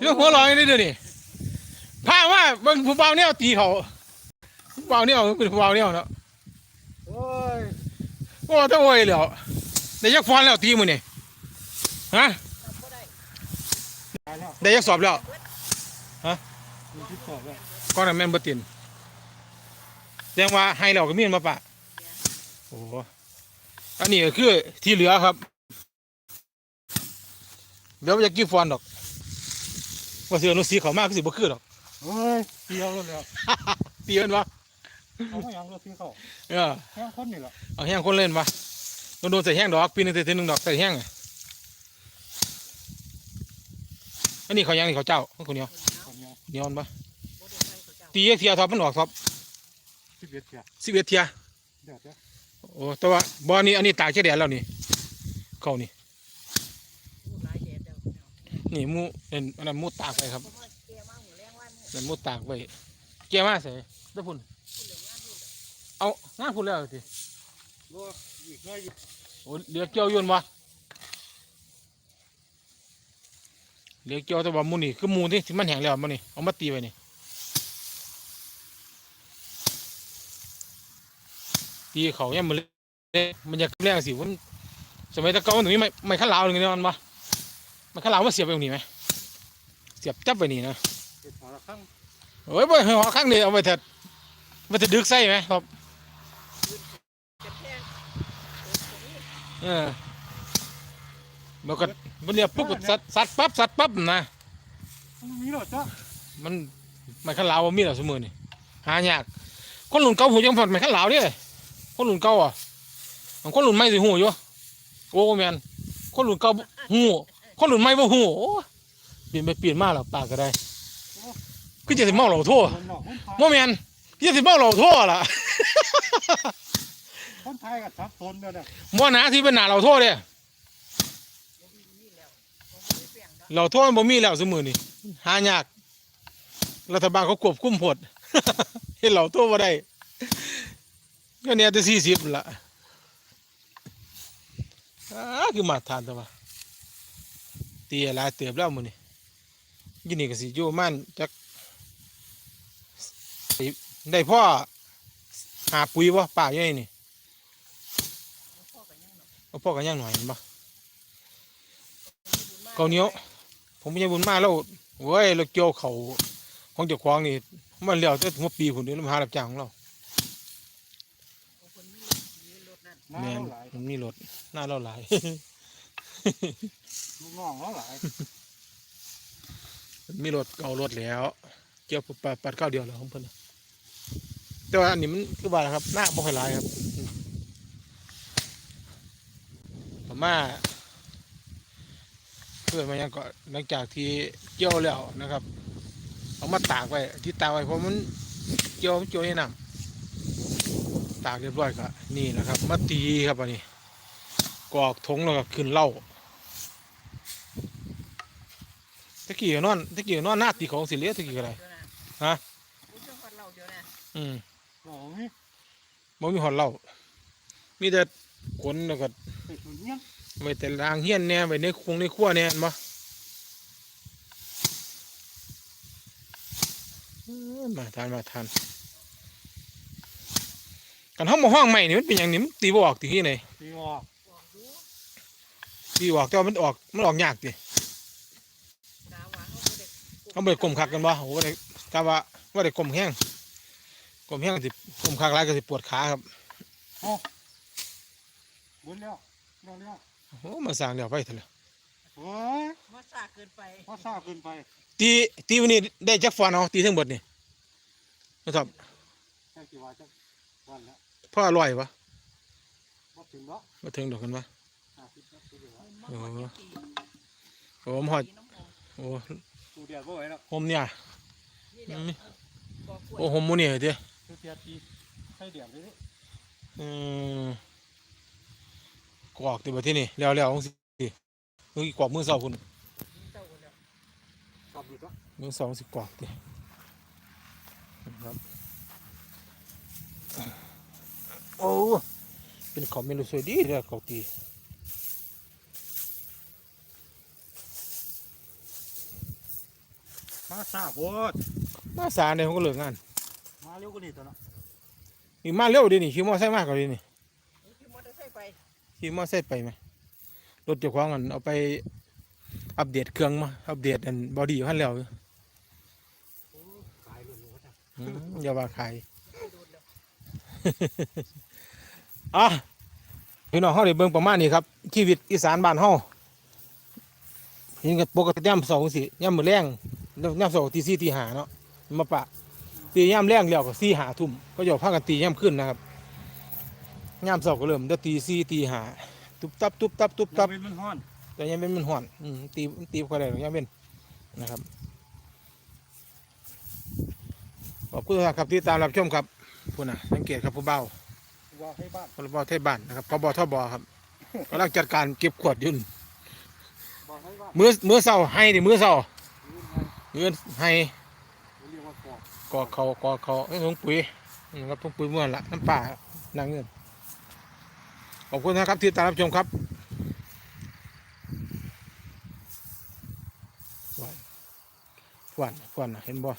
เรื่องหัวเร้อยนี่เดี๋ยวนี้พาว่าเบิ่งผู้เบาเนี่ยตีเขาผู้เบาเนี่ยเป็นผู้เบาเนี่ยเนาะโอ้ยโอ้ต้องโอ้ยแล้วได้ยักฟอนแล้วตีมือนี่ฮะตายแล้วได้ยักสอบแล้วมีที่สอบแล้วก้อนนั้นแม่นบ่ตินแสดงว่าให้เราก็มีนมาปะโอ้โหอันนี้ก็คือที่เหลือครับเดี๋ยวมันจะกี่ฟอนดอก ว่าเสือนุสีเขามากก็สิบ่คือดอกโอ้ยเกี่ยวแล้วแล้วตีกันวะเขาไม่ยังเราซื้อเขาเออแค่คนนี่แหละเอาแห้งคนเล่นวะโดนโดนใส่แห้งดอกปีหนึงใส่ทีหนึงดอกใส่แห้งอะอันนี้เขายังนี่เขาเจ้าคนเดียวคนเดียวเดียวมันปะตีเทียท็อปมันออกท็อปสิบเอ็ดเทียสิบเอ็ดเทียเดี๋ยวเดี๋ยวโอ้แต่ว่าบอนี่อันนี้ตากเฉดแดดแล้วนี่เขานี่ นี่มูเอ็นอันนั้นมูตากไปครับนั่นหมูตากไปเกี่ยมาใส่ตะพุ่นเอางานพุ่นแล้วสิบ่อีกน้อยอีกโอ้เหลือเกี่ยวยืนวะเหลือเกี่ยวแต่ว่ามูนี่คือมูที่ที่มันแห้งแล้วมันนี่เอามาตีไว้นี่ตีเขาเนี่ยมันเลยมันจะแรงสิมันสมัยตะเกาหนูนี่ไม่ไม่ข้าลาวอย่งเงี้ยมันปะ ไม่ข้าลาวมาเสียบไปตรงนี้ไหมเสียบจับไปนี่นะเก็บหอละครั้งโอ้ยบ่ให้หอข้างนี้เอาไปเถิดไปเถิดดึกใส่ไหมครับเออมันก็มันเรียกปุ๊บก็สัดสัดปั๊บสัดปั๊บนะมันมีหรอจ้ะมันไม่ข้าลาวบ่มีหรอกสมือนี่หายากคนหลุนเก่าหูยังพอดไม่ข้าลาวเด้คนหลุนเก่าอะคนหลุนไม่สิหูอยู่โอ้แมนคนหลุนเก่าหู คนหลุนไม่บ่หูโอ้เปลี่ยนไปเปลี่ยนมาหรอกปากก็ได้คือจะสิเมาเหล่าโทั่วคนนอกคนไทยโมแมนยี่สิบเมาเหล่าโทั่วล่ะคนไทยกับทับทนเดียวเนี่ยมัวหนาที่เป็นหนาเหล่าโทั่วเด้เหล่าโทั่วมันบ่มีแล้วสมือนี่หายาก รัฐบาลเขาควบคุมผดเห็นเหล่าโทั่วบ่ได้ก็เนี่ยจะสี่สิบละอ้าคือมาทานตัววะตีอะไรเติบแล้วมือนี่ยินนี่ก็สิอยู่มันจักสิได้พ่อหาปุ๋ยบ่ป่าอยู่นี่นี่เอาพ่อกันย่างหน่อยเห็นปะข้าวเหนียวผมไม่ใช่บุญมาแล้วเว้ยเราเกี่ยวเขาของเจ้าของนี่มันเลี้ยวจะถึงว่าปีผุนเดือนมาหารับจ้างของเราน้าแม่นเราหลายมันมีรถหน้าเราหลาย ลูกน้องเราหลายมีรถเอารถแล้ว เกี่ยวปัดปัดข้าวเดียวแล้วของเพิ่นน่ะแต่ว่าอันนี้มันคือว่าครับหน้าบ่ค่อยหลายครับผมมาเพื่อนมายังก็หลังจากที่เกี่ยวแล้วนะครับ เอามาตากไว้ที่ตากไว้เพราะมันเกี่ยวมันเกี่ยวในน้ำตากเรียบร้อยก็นี่แหละครับ มาตีครับอันนี้ กรอกถงแล้วก็ขึ้นเหล้าตะกี้ก็นอนตะกี้ก็นอนหน้าตีของสิเลียตะกี้ก็อะไรฮะอืมบอกนี่บ่มีหอดเหล้ามีแต่ขนแล้วก็ไปสุดเนี้ยไว้แต่ลางเฮียนเนี่ยไว้ในคงในครัวเนี่ยเห็นบ่เอ้อมาทานมาทานกันห้องมาห้องใหม่นี่มันเป็นอย่างนี้มันตีบ่ออกตีที่ไหนตีออก ตีออกแต่ว่ามันออกมันออกยากติเขาบ่ได้กลมคักกันบ่โอ้ได้กะว่าว่าได้กลมแห้งกลมแห้งสิกลมคักหลายก็สิปวดขาครับบุญแล้วแล้วแล้วโอ้มาสร้างแล้วไปเถอะเลยโอ้ยมาสาเกินไปพอซ่าเกินไป ตีตีวันนี้ได้จักฟอนเอาตีทั้งหมดนี่นะครับแค่กี่วันจะวันแล้วพ่ออร่อยวะบ่ถึงเนาะมาถึงดอกกันวะ โอ้โหโอ้มหอดโอ้ตูเดียวบ่ไหวแล้วหมเนี่ยนี่เดี๋ยวอืมบอกกล้วยโอ้หมมูนี่เด้ตูเดียวตีให้เดียวเลยอืมกรอกติบัดที่นี่แล้วแล้วองสิมือกรอกมือสองคุณเจ้าแล้วกลับอยู่ก็มือสองสิกรอกติครับโอ้เป็นของเมนูสวยดีเลยกรอกตี มาซาโพดมาสารเนี่ยเขาก็เลิกงานมาเร็วกว่านี้ตัวเนาะนี่มาเร็วดินี่ขี่มอไซค์มากกว่าดินี่ขี่มอเตอร์ไซค์ไปขี่มอไซค์ไปไหมรถเจ้าของอันเอาไปอัปเดตเครื่องมาอัปเดตอันบอดี้ขั้นแล้วโอ้ขายเรื่องนี้ก็ได้อืมอย่าว่าขายไปโดนแล้วอะพี่น้องเฮาได้เบิ่งประมาณนี้ครับชีวิตอีสานบ้านเฮาเห็นกันปกติย่ำสองสิย่ำมือแรง ย่ำสองตีสี่ตีห้าเนาะมาปะ ตีย่ำแรงแล้วก็สี่ห้าทุ่มก็จะพากันตีย่ำขึ้นนะครับย่ำสองก็เริ่มเดี๋ยวตีสี่ตีห้าตุบตับตุบตับตุบตับยังเป็นมันฮ้อนแต่ยังเป็นมันห่อนอืมตีตีก็ได้หรอกยังเป็นนะครับขอบคุณครับที่ตามรับชมครับผู้น่ะสังเกตครับผู้เบาว่าให้บ้านพรบเทศบ้านนะครับพบทบครับกำลังจัดการเก็บขวดอยุ่นบอกให้บ้านมือมือเศร้าให้ดิมือเศร้า ยืนไงเงินให้ก่อกเขากอเขาไอ้ถุงปุ๋ยนะครับถุงปุ๋ยเมื่อละน้ำป่านางเงินขอบคุณนะครับที่ตามรับชมครับหวานหวานหวานเห็นบ่